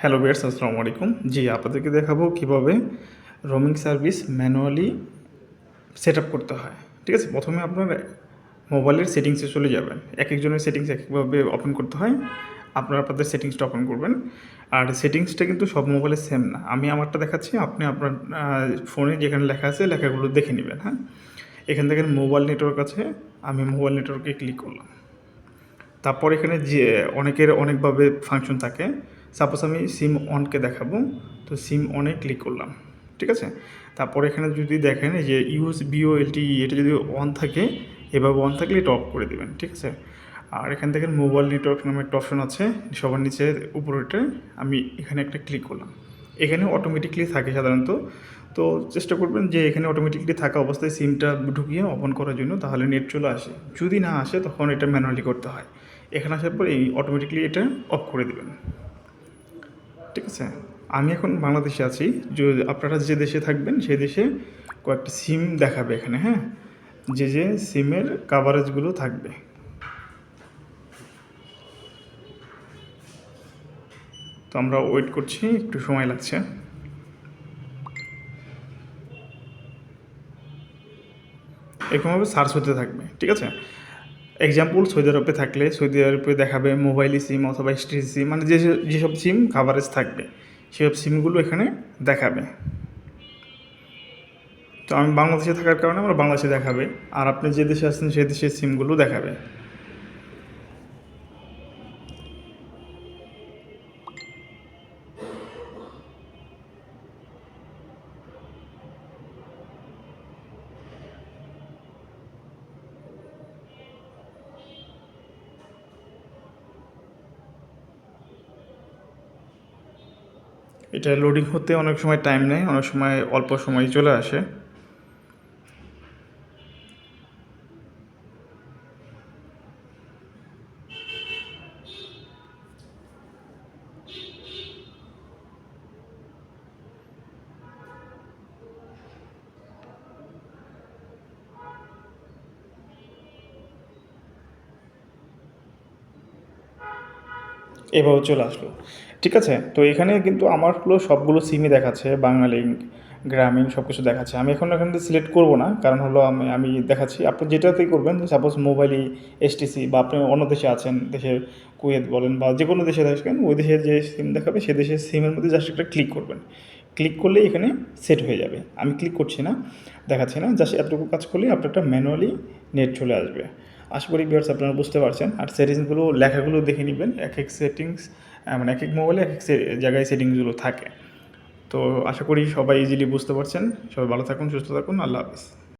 Hello বিয়ার্স আসসালামু আলাইকুম। জি, আপনাদেরকে দেখাবো কীভাবে রোমিং সার্ভিস ম্যানুয়ালি সেট করতে হয়। ঠিক আছে? প্রথমে আপনার মোবাইলের সেটিংসে চলে যাবেন। এক একজনের সেটিংস এক একভাবে ওপেন করতে হয়। আপনারা আপনাদের সেটিংসটা ওপেন করবেন। আর সেটিংসটা কিন্তু সব মোবাইলে সেম না। আমি আমারটা দেখাচ্ছি, আপনি আপনার ফোনে যেখানে লেখা আছে, লেখাগুলো দেখে নেবেন হ্যাঁ? এখান থেকে মোবাইল নেটওয়ার্ক আছে, আমি মোবাইল নেটওয়ার্কে ক্লিক করলাম। তারপর এখানে যে, অনেকের অনেকভাবে ফাংশন থাকে। সাপোজ আমি সিম অনকে দেখাবো, তো সিম অনে ক্লিক করলাম, ঠিক আছে? তারপর এখানে যদি দেখেন যে ইউজ বিও এলটি এটা যদি অন থাকে, এভাবে অন থাকলে এটা অফ করে দেবেন, ঠিক আছে? আর এখান থেকে মোবাইল নেটওয়ার্ক নামে একটা অপশন আছে, সবার নিচে উপরেটা আমি এখানে একটা ক্লিক করলাম। এখানে অটোমেটিকলি থাকে সাধারণত। তো চেষ্টা করবেন যে এখানে অটোমেটিকলি থাকা অবস্থায় সিমটা ঢুকিয়ে ওপেন করার জন্য, তাহলে নেট চলে আসে। যদি না আসে, তখন এটা ম্যানুয়ালি করতে হয়। এখানে আসার পর এই অটোমেটিকলি এটা অফ করে দেবেন। ঠিক আছে? আমি এখন বাংলাদেশে আছি। আপনারা যে দেশে থাকবেন, সেই দেশে কয়েকটা সিম দেখাবে এখানে হ্যাঁ? যে যে সিমের কাভারেজগুলো থাকবে। তো আমরা ওয়েট করছি, একটু সময় লাগছে। এরকমভাবে সার্চ হতে থাকবে, ঠিক আছে? এক্সাম্পল সৌদি আরবে থাকলে সৌদি আরবে দেখাবে মোবাইল সিম অথবা স্ট্রি সিম মানে যে যেসব সিম কাভারেজ থাকবে, সেসব সিমগুলো এখানে দেখাবে। তো আমি বাংলাদেশে থাকার কারণে আমার বাংলাদেশে দেখাবে, আর আপনি যে দেশে আসছেন সেই দেশের সিমগুলো দেখাবে। এটা লোডিং হতে অনেক সময় টাইম নেয় অনেক সময় অল্প সময় চলে আসে। এভাবে চলে আসলো। ঠিক আছে? তো এখানে কিন্তু আমারগুলো সবগুলো সিমই দেখাচ্ছে বাঙালি গ্রামীণ সব কিছু দেখাচ্ছে। আমি এখন এখান থেকে সিলেক্ট করব না, কারণ হলো আমি আমি দেখাচ্ছি। আপনি যেটাতেই করবেন সাপোজ মোবাইলই এসটিসি বা আপনি অন্য দেশে আছেন, দেশের কুয়েত বলেন বা যে কোনো দেশে থাকেন, ওই দেশের যে সিম দেখাবে, সে দেশের সিমের মধ্যে জাস্ট একটা ক্লিক করবেন। ক্লিক করলেই এখানে সেট হয়ে যাবে। আমি ক্লিক করছি না, দেখাচ্ছি না জাস্ট এতটুকু কাজ করলেই আপনার একটা ম্যানুয়ালি নেট চলে আসবে। আশা করি বিয়ার্স আপনারা বুঝতে পারছেন। আর সেটিংসগুলো লেখাগুলো দেখে নেবেন। এক এক সেটিংস মানে এক এক মোবাইলে এক এক জায়গায় সেটিংসগুলো থাকে। তো আশা করি সবাই ইজিলি বুঝতে পারছেন। সবাই ভালো থাকুন, সুস্থ থাকুন। আল্লাহ হাফিজ।